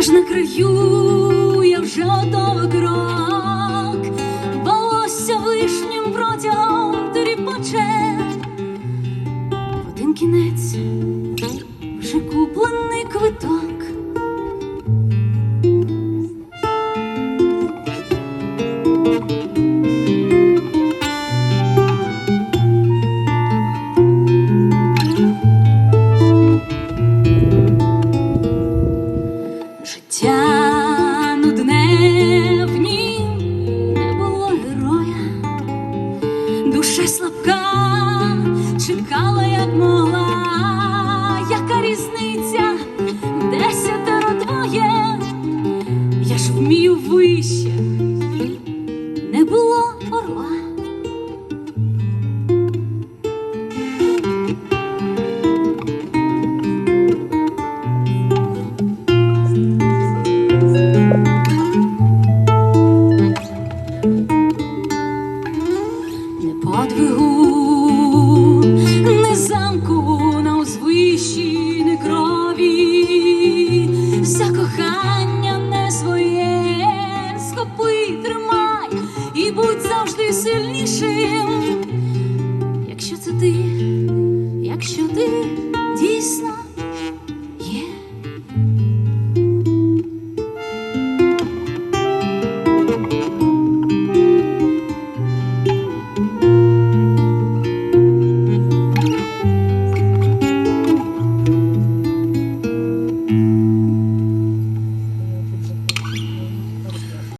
Я ж на краю, я вже готова крок, волосся вишнім протягом тріпоче. Один кінець вже куплений. життя нудне в нім не було героя, душа слабка чекала, як могла, яка різниця десятеро двоє, я ж вмію вище, не було орла. на не замку на узвищі, не крові, за кохання не своє, схопи, тримай і будь завжди сильнішим. Якщо це ти, якщо ти дійсно.